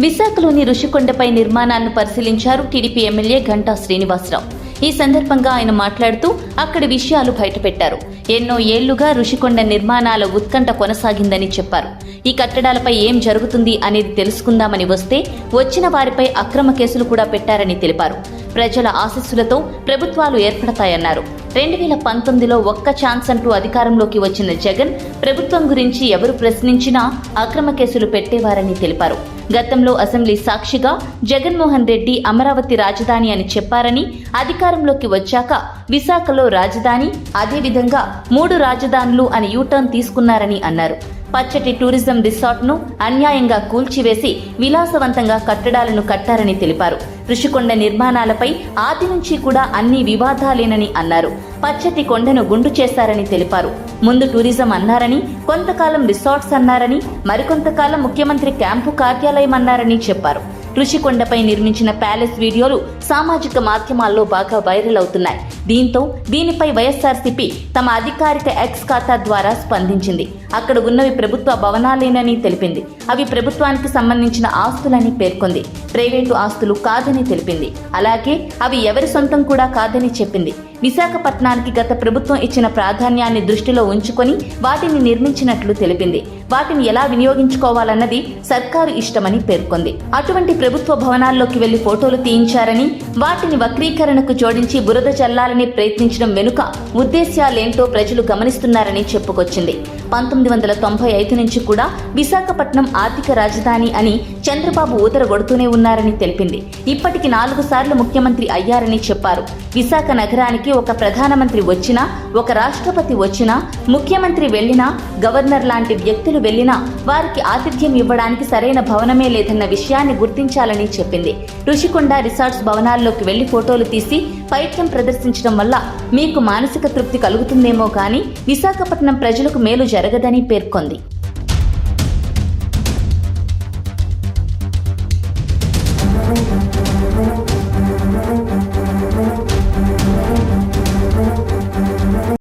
విశాఖలోని ఋషికొండపై నిర్మాణాలను పరిశీలించారు టీడీపీ ఎమ్మెల్యే గంటా శ్రీనివాసరావు. ఈ సందర్భంగా ఆయన మాట్లాడుతూ అక్కడి విషయాలు బయటపెట్టారు. ఎన్నో ఏళ్ళుగా ఋషికొండ నిర్మాణాల ఉత్కంఠ కొనసాగిందని చెప్పారు. ఈ కట్టడాలపై ఏం జరుగుతుంది అనేది తెలుసుకుందామని వస్తే వచ్చిన వారిపై అక్రమ కేసులు కూడా పెట్టారని తెలిపారు. ప్రజల ఆశీస్సులతో ప్రభుత్వాలు ఏర్పడతాయన్నారు. రెండు వేల పంతొమ్మిదిలో ఒక్క ఛాన్స్ అంటూ అధికారంలోకి వచ్చిన జగన్ ప్రభుత్వం గురించి ఎవరు ప్రశ్నించినా అక్రమ కేసులు పెట్టేవారని తెలిపారు. గతంలో అసెంబ్లీ సాక్షిగా జగన్మోహన్ రెడ్డి అమరావతి రాజధాని అని చెప్పారని అధికారంలోకి వచ్చాక విశాఖలో రాజధాని అదేవిధంగా మూడు రాజధానులు అని యూటర్న్ తీసుకున్నారని అన్నారు. పచ్చటి టూరిజం రిసార్ట్ను అన్యాయంగా కూల్చివేసి విలాసవంతంగా కట్టడాలను కట్టారని తెలిపారు. ఋషికొండ నిర్మాణాలపై ఆది నుంచి కూడా అన్ని వివాదాలేనని అన్నారు. పచ్చటి కొండను గుండు చేశారని తెలిపారు. ముందు టూరిజం అన్నారని కొంతకాలం రిసార్ట్స్ అన్నారని మరికొంతకాలం ముఖ్యమంత్రి క్యాంపు కార్యాలయం అన్నారని చెప్పారు. ఋషికొండపై నిర్మించిన ప్యాలెస్ వీడియోలు సామాజిక మాధ్యమాల్లో బాగా వైరల్ అవుతున్నాయి. దీంతో దీనిపై వైఎస్ఆర్సీపీ తమ అధికారిక ఎక్స్ ఖాతా ద్వారా స్పందించింది. అక్కడ ఉన్నవి ప్రభుత్వ భవనాలేనని తెలిపింది. అవి ప్రభుత్వానికి సంబంధించిన ఆస్తులని పేర్కొంది. ప్రైవేటు ఆస్తులు కాదని తెలిపింది. అలాగే అవి ఎవరి సొంతం కూడా కాదని చెప్పింది. విశాఖపట్నానికి గత ప్రభుత్వం ఇచ్చిన ప్రాధాన్యాన్ని దృష్టిలో ఉంచుకొని వాటిని నిర్మించినట్లు తెలిపింది. వాటిని ఎలా వినియోగించుకోవాలన్నది సర్కారు ఇష్టమని పేర్కొంది. అటువంటి ప్రభుత్వ భవనాల్లోకి వెళ్ళి ఫోటోలు తీయించారని వాటిని వక్రీకరణకు జోడించి బురద చల్లాలని ప్రయత్నించడం వెనుక ఉద్దేశ్యాలేంటో ప్రజలు గమనిస్తున్నారని చెప్పుకొచ్చింది. పంతొమ్మిది వందల తొంభై ఐదు నుంచి కూడా విశాఖపట్నం ఆర్థిక రాజధాని అని చంద్రబాబు ఊతరగొడుతూనే ఉన్నారని తెలిపింది. ఇప్పటికి నాలుగు సార్లు ముఖ్యమంత్రి అయ్యారని చెప్పారు. విశాఖ నగరానికి ఒక ప్రధానమంత్రి వచ్చినా ఒక రాష్ట్రపతి వచ్చినా ముఖ్యమంత్రి వెళ్ళినా గవర్నర్ లాంటి వ్యక్తులు వెళ్ళినా వారికి ఆతిథ్యం ఇవ్వడానికి సరైన భవనమే లేదన్న విషయాన్ని గుర్తించాలని చెప్పింది. రుషికొండ రిసార్ట్స్ భవనాల్లోకి వెళ్ళి ఫోటోలు తీసి పైత్యం ప్రదర్శించడం వల్ల మీకు మానసిక తృప్తి కలుగుతుందేమో కానీ విశాఖపట్నం ప్రజలకు మేలు జరగదని పేర్కొంది.